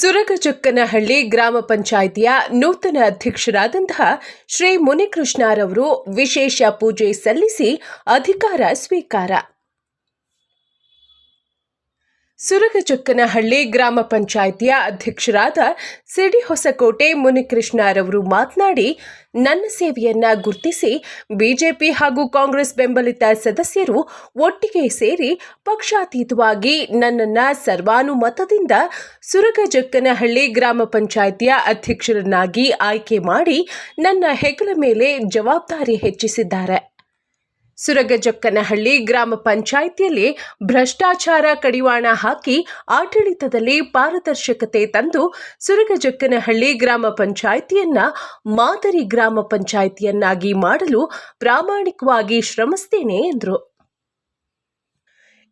ಸುರಗಜಕ್ಕನಹಳ್ಳಿ ಗ್ರಾಮ ಪಂಚಾಯಿತಿಯ ನೂತನ ಅಧ್ಯಕ್ಷರಾದಂತಹ ಶ್ರೀ ಮುನಿಕೃಷ್ಣರವರು ವಿಶೇಷ ಪೂಜೆ ಸಲ್ಲಿಸಿ ಅಧಿಕಾರ ಸ್ವೀಕಾರ ಸುರಗಜಕ್ಕನಹಳ್ಳಿ ಗ್ರಾಮ ಪಂಚಾಯಿತಿಯ ಅಧ್ಯಕ್ಷರಾದ ಸಿಡಿ ಹೊಸಕೋಟೆ ಮುನಿಕೃಷ್ಣರವರು ಮಾತನಾಡಿ, ನನ್ನ ಸೇವೆಯನ್ನ ಗುರುತಿಸಿ ಬಿಜೆಪಿ ಹಾಗೂ ಕಾಂಗ್ರೆಸ್ ಬೆಂಬಲಿತ ಸದಸ್ಯರು ಒಟ್ಟಿಗೆ ಸೇರಿ ಪಕ್ಷಾತೀತವಾಗಿ ನನ್ನನ್ನ ಸರ್ವಾನುಮತದಿಂದ ಸುರಗಜಕ್ಕನಹಳ್ಳಿ ಗ್ರಾಮ ಪಂಚಾಯಿತಿಯ ಅಧ್ಯಕ್ಷರನ್ನಾಗಿ ಆಯ್ಕೆ ಮಾಡಿ ನನ್ನ ಹೆಗಲ ಮೇಲೆ ಜವಾಬ್ದಾರಿ ಹೆಚ್ಚಿಸಿದ್ದಾರೆ. ಸುರಗಜಕ್ಕನಹಳ್ಳಿ ಗ್ರಾಮ ಪಂಚಾಯಿತಿಯಲ್ಲಿ ಭ್ರಷ್ಟಾಚಾರ ಕಡಿವಾಣ ಹಾಕಿ ಆಡಳಿತದಲ್ಲಿ ಪಾರದರ್ಶಕತೆ ತಂದು ಸುರಗಜಕ್ಕನಹಳ್ಳಿ ಗ್ರಾಮ ಪಂಚಾಯಿತಿಯನ್ನ ಮಾದರಿ ಗ್ರಾಮ ಪಂಚಾಯಿತಿಯನ್ನಾಗಿ ಮಾಡಲು ಪ್ರಾಮಾಣಿಕವಾಗಿ ಶ್ರಮಿಸ್ತೇನೆ ಎಂದರು.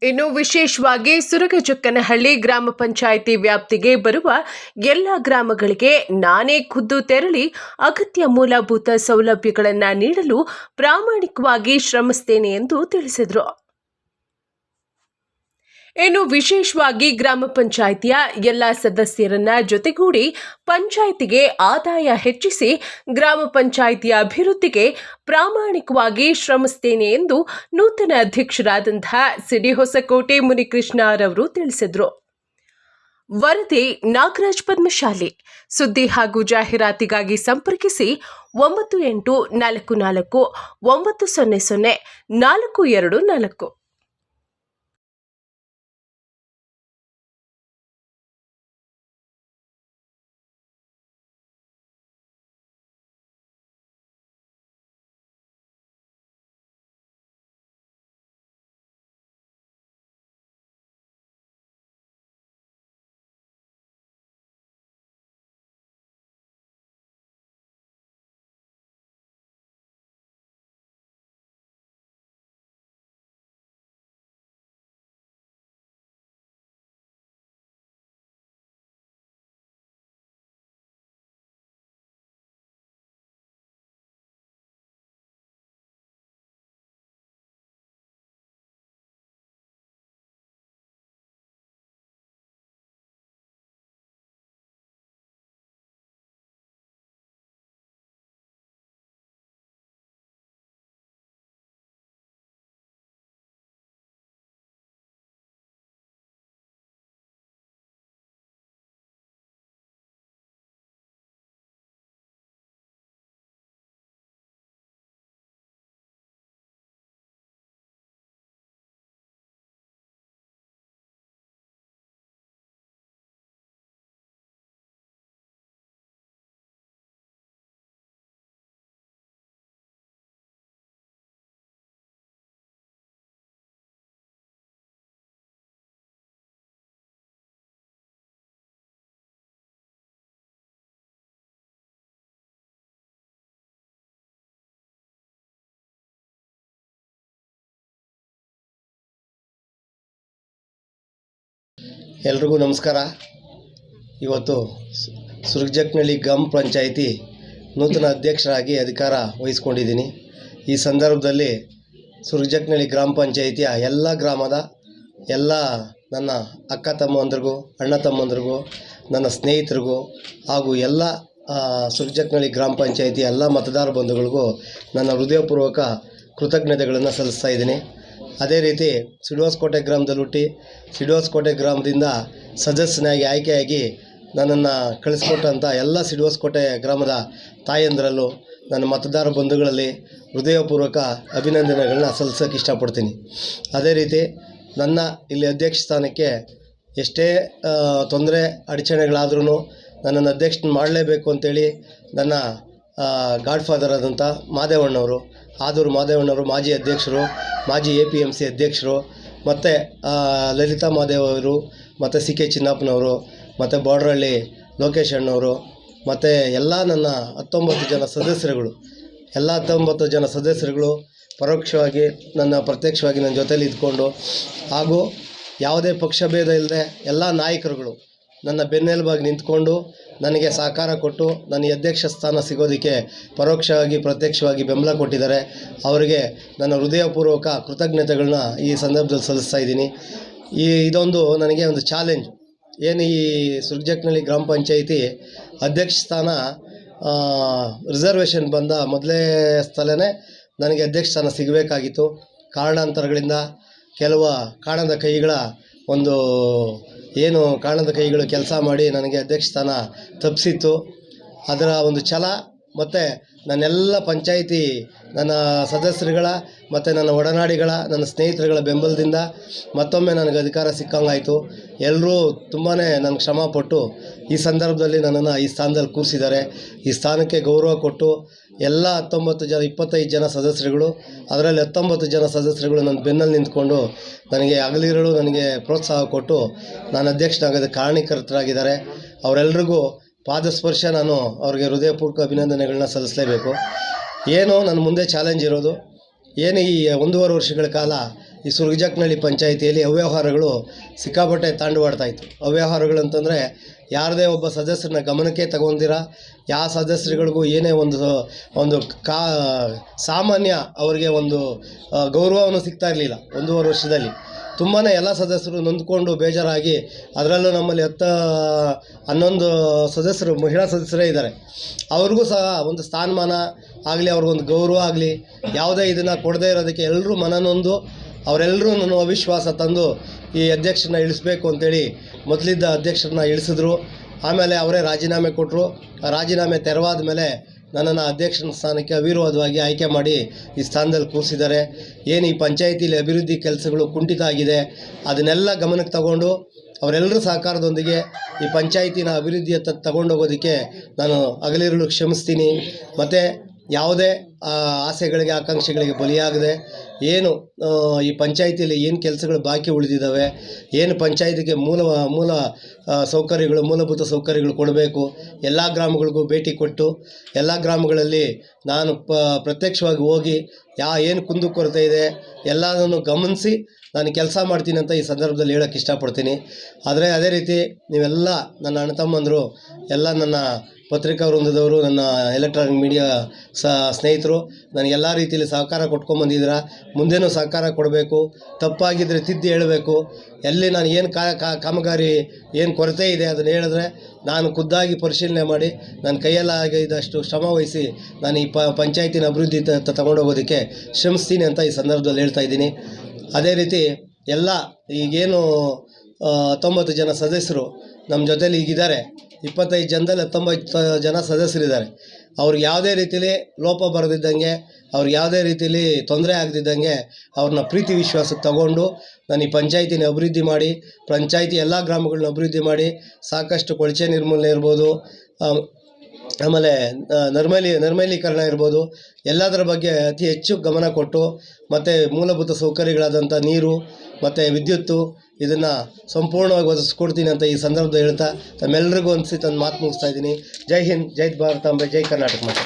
ಇನ್ನು ವಿಶೇಷವಾಗಿ ಸುರಗಜಕ್ಕನಹಳ್ಳಿ ಗ್ರಾಮ ಪಂಚಾಯಿತಿ ವ್ಯಾಪ್ತಿಗೆ ಬರುವ ಎಲ್ಲ ಗ್ರಾಮಗಳಿಗೆ ನಾನೇ ಖುದ್ದು ತೆರಳಿ ಅಗತ್ಯ ಮೂಲಭೂತ ಸೌಲಭ್ಯಗಳನ್ನು ನೀಡಲು ಪ್ರಾಮಾಣಿಕವಾಗಿ ಶ್ರಮಿಸ್ತೇನೆ ಎಂದು ತಿಳಿಸಿದರು. ಇನ್ನು ವಿಶೇಷವಾಗಿ ಗ್ರಾಮ ಪಂಚಾಯಿತಿಯ ಎಲ್ಲ ಸದಸ್ಯರನ್ನ ಜೊತೆಗೂಡಿ ಪಂಚಾಯಿತಿಗೆ ಆದಾಯ ಹೆಚ್ಚಿಸಿ ಗ್ರಾಮ ಪಂಚಾಯಿತಿಯ ಅಭಿವೃದ್ಧಿಗೆ ಪ್ರಾಮಾಣಿಕವಾಗಿ ಶ್ರಮಿಸ್ತೇನೆ ಎಂದು ನೂತನ ಅಧ್ಯಕ್ಷರಾದಂತಹ ಸಿಡಿ ಹೊಸಕೋಟೆ ಮುನಿಕೃಷ್ಣರವರು ತಿಳಿಸಿದರು. ವರದಿ ನಾಗರಾಜ್ ಪದ್ಮಶಾಲಿ. ಸುದ್ದಿ ಹಾಗೂ ಜಾಹೀರಾತಿಗಾಗಿ ಸಂಪರ್ಕಿಸಿ ಒಂಬತ್ತು ಎಂಟು ನಾಲ್ಕು ನಾಲ್ಕು ಒಂಬತ್ತು ಸೊನ್ನೆ ಸೊನ್ನೆ ನಾಲ್ಕು ಎರಡು ನಾಲ್ಕು. ಎಲ್ರಿಗೂ ನಮಸ್ಕಾರ. ಇವತ್ತು ಸುರ್ಜಕ್ನಳ್ಳಿ ಗ್ರಾಮ ಪಂಚಾಯಿತಿ ನೂತನ ಅಧ್ಯಕ್ಷರಾಗಿ ಅಧಿಕಾರ ವಹಿಸ್ಕೊಂಡಿದ್ದೀನಿ. ಈ ಸಂದರ್ಭದಲ್ಲಿ ಸುರ್ಜಕ್ನಳ್ಳಿ ಗ್ರಾಮ ಪಂಚಾಯಿತಿಯ ಎಲ್ಲ ಗ್ರಾಮದ ಎಲ್ಲ ನನ್ನ ಅಕ್ಕ ತಮ್ಮಂದ್ರಿಗೂ, ಅಣ್ಣ ತಮ್ಮಂದ್ರಿಗೂ, ನನ್ನ ಸ್ನೇಹಿತರಿಗೂ ಹಾಗೂ ಎಲ್ಲ ಸುರ್ಜಕ್ನಳ್ಳಿ ಗ್ರಾಮ ಪಂಚಾಯಿತಿ ಎಲ್ಲ ಮತದಾರ ಬಂಧುಗಳಿಗೂ ನನ್ನ ಹೃದಯಪೂರ್ವಕ ಕೃತಜ್ಞತೆಗಳನ್ನು ಸಲ್ಲಿಸ್ತಾ ಇದ್ದೀನಿ. ಅದೇ ರೀತಿ ಸಿಡುವಾಸ್ಕೋಟೆ ಗ್ರಾಮದಲ್ಲಿ ಹುಟ್ಟಿ ಸಿಡುವಾಸ್ಕೋಟೆ ಗ್ರಾಮದಿಂದ ಸದಸ್ಯನಾಗಿ, ಆಯ್ಕೆಯಾಗಿ ನನ್ನನ್ನು ಕಳಿಸ್ಕೊಟ್ಟಂಥ ಎಲ್ಲ ಸಿಡುವಾಸ್ಕೋಟೆ ಗ್ರಾಮದ ತಾಯಂದರಲ್ಲೂ ನನ್ನ ಮತದಾರ ಬಂಧುಗಳಲ್ಲಿ ಹೃದಯಪೂರ್ವಕ ಅಭಿನಂದನೆಗಳನ್ನ ಸಲ್ಲಿಸೋಕೆ ಇಷ್ಟಪಡ್ತೀನಿ. ಅದೇ ರೀತಿ ನನ್ನ ಇಲ್ಲಿ ಅಧ್ಯಕ್ಷ ಸ್ಥಾನಕ್ಕೆ ಎಷ್ಟೇ ತೊಂದರೆ ಅಡಚಣೆಗಳಾದ್ರೂ ನನ್ನನ್ನು ಅಧ್ಯಕ್ಷನ ಮಾಡಲೇಬೇಕು ಅಂತೇಳಿ ನನ್ನ ಗಾಡ್ ಫಾದರ್ ಆದಂಥ ಮಾದೇವಣ್ಣವರು ಆದೂರು ಮಾದೇವಣ್ಣವರು ಮಾಜಿ ಅಧ್ಯಕ್ಷರು, ಮಾಜಿ ಎ ಪಿ ಎಂ ಸಿ ಅಧ್ಯಕ್ಷರು, ಮತ್ತು ಲಲಿತಾ ಮಾದೇವ್ ಅವರು, ಮತ್ತು ಸಿ ಕೆ ಚಿನ್ನಪ್ಪನವರು, ಮತ್ತು ಬಾಡ್ರಳ್ಳಿ ಲೋಕೇಶ್ ಅಣ್ಣವರು, ಮತ್ತು ಎಲ್ಲ ನನ್ನ ಹತ್ತೊಂಬತ್ತು ಜನ ಸದಸ್ಯರುಗಳು, ಎಲ್ಲ ಹತ್ತೊಂಬತ್ತು ಜನ ಸದಸ್ಯರುಗಳು ಪರೋಕ್ಷವಾಗಿ ನನ್ನ ಪ್ರತ್ಯಕ್ಷವಾಗಿ ನನ್ನ ಜೊತೇಲಿ ಇದ್ಕೊಂಡು ಹಾಗೂ ಯಾವುದೇ ಪಕ್ಷಭೇದ ಇಲ್ಲದೆ ಎಲ್ಲ ನಾಯಕರುಗಳು ನನ್ನ ಬೆನ್ನೆಲುಬಾಗಿ ನಿಂತ್ಕೊಂಡು ನನಗೆ ಸಹಕಾರ ಕೊಟ್ಟು ನನಗೆ ಅಧ್ಯಕ್ಷ ಸ್ಥಾನ ಸಿಗೋದಕ್ಕೆ ಪರೋಕ್ಷವಾಗಿ, ಪ್ರತ್ಯಕ್ಷವಾಗಿ ಬೆಂಬಲ ಕೊಟ್ಟಿದ್ದಾರೆ. ಅವರಿಗೆ ನನ್ನ ಹೃದಯಪೂರ್ವಕ ಕೃತಜ್ಞತೆಗಳನ್ನ ಈ ಸಂದರ್ಭದಲ್ಲಿ ಸಲ್ಲಿಸ್ತಾ ಇದ್ದೀನಿ. ಈ ಇದೊಂದು ನನಗೆ ಒಂದು ಚಾಲೆಂಜ್. ಏನು ಈ ಸುರ್ಜಕ್ನಳ್ಳಿ ಗ್ರಾಮ ಪಂಚಾಯಿತಿ ಅಧ್ಯಕ್ಷ ಸ್ಥಾನ ರಿಸರ್ವೇಷನ್ ಬಂದ ಮೊದಲೇ ಸ್ಥಳನೇ ನನಗೆ ಅಧ್ಯಕ್ಷ ಸ್ಥಾನ ಸಿಗಬೇಕಾಗಿತ್ತು. ಕಾರಣಾಂತರಗಳಿಂದ ಕೆಲವು ಕಾಣದ ಕೈಗಳ ಒಂದು ಏನು ಕಾಣದ ಕೈಗಳು ಕೆಲಸ ಮಾಡಿ ನನಗೆ ಅಧ್ಯಕ್ಷ ಸ್ಥಾನ ತಪ್ಪಿಸಿತ್ತು. ಅದರ ಒಂದು ಛಲ ಮತ್ತು ನನ್ನೆಲ್ಲ ಪಂಚಾಯಿತಿ ನನ್ನ ಸದಸ್ಯರುಗಳ ಮತ್ತು ನನ್ನ ಒಡನಾಡಿಗಳ, ನನ್ನ ಸ್ನೇಹಿತರುಗಳ ಬೆಂಬಲದಿಂದ ಮತ್ತೊಮ್ಮೆ ನನಗೆ ಅಧಿಕಾರ ಸಿಕ್ಕಂಗಾಯಿತು. ಎಲ್ಲರೂ ತುಂಬಾ ನನಗೆ ಶ್ರಮಪಟ್ಟು ಈ ಸಂದರ್ಭದಲ್ಲಿ ನನ್ನನ್ನು ಈ ಸ್ಥಾನದಲ್ಲಿ ಕೂರಿಸಿದ್ದಾರೆ. ಈ ಸ್ಥಾನಕ್ಕೆ ಗೌರವ ಕೊಟ್ಟು ಎಲ್ಲ ಹತ್ತೊಂಬತ್ತು ಜನ, ಇಪ್ಪತ್ತೈದು ಜನ ಸದಸ್ಯರುಗಳು, ಅದರಲ್ಲಿ ಹತ್ತೊಂಬತ್ತು ಜನ ಸದಸ್ಯರುಗಳು ನನ್ನ ಬೆನ್ನಲ್ಲಿ ನಿಂತ್ಕೊಂಡು ನನಗೆ ಹಗಲಿರುಳು ನನಗೆ ಪ್ರೋತ್ಸಾಹ ಕೊಟ್ಟು ನಾನು ಅಧ್ಯಕ್ಷನಾಗೋದಕ್ಕೆ ಕಾರಣೀಕರ್ತರಾಗಿದ್ದಾರೆ ಅವರೆಲ್ಲರಿಗೂ ಪಾದಸ್ಪರ್ಶ ನಾನು ಅವ್ರಿಗೆ ಹೃದಯಪೂರ್ವಕ ಅಭಿನಂದನೆಗಳನ್ನ ಸಲ್ಲಿಸಲೇಬೇಕು. ಏನು ನನ್ನ ಮುಂದೆ ಚಾಲೆಂಜ್ ಇರೋದು. ಏನು ಈ ಒಂದೂವರೆ ವರ್ಷಗಳ ಕಾಲ ಈ ಸುರ್ಗಜಕ್ನಳ್ಳಿ ಪಂಚಾಯಿತಿಯಲ್ಲಿ ಅವ್ಯವಹಾರಗಳು ಸಿಕ್ಕಾಪಟ್ಟೆ ತಾಂಡವಾಡ್ತಾಯಿತ್ತು ಅವ್ಯವಹಾರಗಳು ಅಂತಂದರೆ ಯಾರದೇ ಒಬ್ಬ ಸದಸ್ಯರನ್ನ ಗಮನಕ್ಕೆ ತಗೊಂದಿರ ಯಾವ ಸದಸ್ಯರುಗಳಿಗೂ ಏನೇ ಒಂದು ಒಂದು ಕಾ, ಸಾಮಾನ್ಯ ಅವರಿಗೆ ಒಂದು ಗೌರವವನ್ನು ಸಿಗ್ತಾ ಇರಲಿಲ್ಲ ಒಂದೂವರೆ ವರ್ಷದಲ್ಲಿ. ತುಂಬಾ ಎಲ್ಲ ಸದಸ್ಯರು ನೊಂದ್ಕೊಂಡು ಬೇಜಾರಾಗಿ ಅದರಲ್ಲೂ ನಮ್ಮಲ್ಲಿ ಹತ್ತ, ಹನ್ನೊಂದು ಸದಸ್ಯರು ಮಹಿಳಾ ಸದಸ್ಯರೇ ಇದ್ದಾರೆ. ಅವ್ರಿಗೂ ಸಹ ಒಂದು ಸ್ಥಾನಮಾನ ಆಗಲಿ, ಅವ್ರಿಗೊಂದು ಗೌರವ ಆಗಲಿ, ಯಾವುದೇ ಇದನ್ನು ಕೊಡದೇ ಇರೋದಕ್ಕೆ ಎಲ್ಲರೂ ಮನನೊಂದು ಅವರೆಲ್ಲರೂ ನನ್ನ ಅವಿಶ್ವಾಸ ತಂದು ಈ ಅಧ್ಯಕ್ಷರನ್ನ ಇಳಿಸ್ಬೇಕು ಅಂತೇಳಿ ಮೊದಲಿದ್ದ ಅಧ್ಯಕ್ಷರನ್ನ ಇಳಿಸಿದ್ರು. ಆಮೇಲೆ ಅವರೇ ರಾಜೀನಾಮೆ ಕೊಟ್ಟರು ರಾಜೀನಾಮೆ ತೆರವಾದ ಮೇಲೆ ನನ್ನನ್ನು ಅಧ್ಯಕ್ಷನ ಸ್ಥಾನಕ್ಕೆ ಅವಿರೋಧವಾಗಿ ಆಯ್ಕೆ ಮಾಡಿ ಈ ಸ್ಥಾನದಲ್ಲಿ ಕೂರಿಸಿದ್ದಾರೆ. ಏನು ಈ ಪಂಚಾಯಿತಿಲಿ ಅಭಿವೃದ್ಧಿ ಕೆಲಸಗಳು ಕುಂಠಿತ ಆಗಿದೆ. ಅದನ್ನೆಲ್ಲ ಗಮನಕ್ಕೆ ತಗೊಂಡು ಅವರೆಲ್ಲರೂ ಸಹಕಾರದೊಂದಿಗೆ ಈ ಪಂಚಾಯಿತಿನ ಅಭಿವೃದ್ಧಿಯತ್ತ ತಗೊಂಡೋಗೋದಕ್ಕೆ ನಾನು ಹಗಲಿರುಳು ಕ್ಷಮಿಸ್ತೀನಿ. ಮತ್ತು ಯಾವುದೇ ಆಸೆಗಳಿಗೆ, ಆಕಾಂಕ್ಷೆಗಳಿಗೆ ಬಲಿಯಾಗದೆ ಏನು ಈ ಪಂಚಾಯಿತಿಯಲ್ಲಿ ಏನು ಕೆಲಸಗಳು ಬಾಕಿ ಉಳಿದಿದ್ದಾವೆ ಏನು ಪಂಚಾಯಿತಿಗೆ ಮೂಲ ಮೂಲ ಸೌಕರ್ಯಗಳು, ಮೂಲಭೂತ ಸೌಕರ್ಯಗಳು ಕೊಡಬೇಕು, ಎಲ್ಲ ಗ್ರಾಮಗಳಿಗೂ ಭೇಟಿ ಕೊಟ್ಟು, ಎಲ್ಲ ಗ್ರಾಮಗಳಲ್ಲಿ ನಾನು ಪ, ಪ್ರತ್ಯಕ್ಷವಾಗಿ ಹೋಗಿ ಯಾ, ಏನು ಕುಂದು ಕೊರತೆ ಇದೆ, ಎಲ್ಲದನ್ನು ಗಮನಿಸಿ ನಾನು ಕೆಲಸ ಮಾಡ್ತೀನಿ ಅಂತ ಈ ಸಂದರ್ಭದಲ್ಲಿ ಹೇಳೋಕ್ಕೆ ಇಷ್ಟಪಡ್ತೀನಿ. ಆದರೆ ಅದೇ ರೀತಿ ನೀವೆಲ್ಲ ನನ್ನ ಅಣ್ಣ ತಮ್ಮಂದರು, ಎಲ್ಲ ನನ್ನ ಪತ್ರಿಕಾ ವೃಂದದವರು ನನ್ನ ಎಲೆಕ್ಟ್ರಾನಿಕ್ ಮೀಡಿಯಾ ಸ ಸ್ನೇಹಿತರು, ನನಗೆ ಎಲ್ಲ ರೀತಿಯಲ್ಲಿ ಸಹಕಾರ ಕೊಟ್ಕೊಂಬಂದಿದ್ದೀರ ಮುಂದೇನೂ ಸಹಕಾರ ಕೊಡಬೇಕು ತಪ್ಪಾಗಿದ್ದರೆ ತಿದ್ದಿ ಹೇಳಬೇಕು. ಎಲ್ಲಿ ನಾನು ಏನು ಕಾಮಗಾರಿ, ಏನು ಕೊರತೆ ಇದೆ ಅದನ್ನು ಹೇಳಿದ್ರೆ ನಾನು ಖುದ್ದಾಗಿ ಪರಿಶೀಲನೆ ಮಾಡಿ, ನನ್ನ ಕೈಯಲ್ಲಾಗಿದ್ದಷ್ಟು ಶ್ರಮ ವಹಿಸಿ ನಾನು ಈ ಪ, ಪಂಚಾಯತಿನ ಅಭಿವೃದ್ಧಿ ತ ತಗೊಂಡೋಗೋದಕ್ಕೆ ಶ್ರಮಿಸ್ತೀನಿ ಅಂತ ಈ ಸಂದರ್ಭದಲ್ಲಿ ಹೇಳ್ತಾ ಇದ್ದೀನಿ. ಅದೇ ರೀತಿ ಎಲ್ಲ ಈಗೇನು ಹತ್ತೊಂಬತ್ತು ಜನ ಸದಸ್ಯರು ನಮ್ಮ ಜೊತೇಲಿ ಈಗಿದ್ದಾರೆ. ಇಪ್ಪತ್ತೈದು ಜನದಲ್ಲಿ ಹತ್ತೊಂಬತ್ತು ಜನ ಸದಸ್ಯರಿದ್ದಾರೆ. ಅವ್ರಿಗೆ ಯಾವುದೇ ರೀತಿಲಿ ಲೋಪ ಬರದಿದ್ದಂಗೆ ಅವ್ರಿಗೆ ಯಾವುದೇ ರೀತಿಲಿ ತೊಂದರೆ ಆಗದಿದ್ದಂಗೆ ಅವ್ರನ್ನ ಪ್ರೀತಿ ವಿಶ್ವಾಸಕ್ಕೆ ತಗೊಂಡು ನಾನು ಈ ಪಂಚಾಯಿತಿನ ಅಭಿವೃದ್ಧಿ ಮಾಡಿ, ಪಂಚಾಯಿತಿ ಎಲ್ಲ ಗ್ರಾಮಗಳನ್ನ ಅಭಿವೃದ್ಧಿ ಮಾಡಿ ಸಾಕಷ್ಟು ಕೊಳಚೆ ನಿರ್ಮೂಲನೆ ಇರ್ಬೋದು ಆಮೇಲೆ ನರ್ಮಲಿ, ನರ್ಮಲೀಕರಣ ಇರ್ಬೋದು. ಎಲ್ಲದರ ಬಗ್ಗೆ ಅತಿ ಹೆಚ್ಚು ಗಮನ ಕೊಟ್ಟು, ಮತ್ತು ಮೂಲಭೂತ ಸೌಕರ್ಯಗಳಾದಂಥ ನೀರು, ಮತ್ತು ವಿದ್ಯುತ್ತು ಇದನ್ನು ಸಂಪೂರ್ಣವಾಗಿ ಒದಗಿಸ್ಕೊಡ್ತೀನಿ ಅಂತ ಈ ಸಂದರ್ಭದಲ್ಲಿ ಹೇಳ್ತಾ ತಮ್ಮೆಲ್ಲರಿಗೂ ಅನಿಸಿ ತಂದು ಮಾತು ಮುಗಿಸ್ತಾ ಇದ್ದೀನಿ. ಜೈ ಹಿಂದ್, ಜೈ ಭಾರತಾಂಬೆ ಜೈ ಕರ್ನಾಟಕ ಮಾತೆ.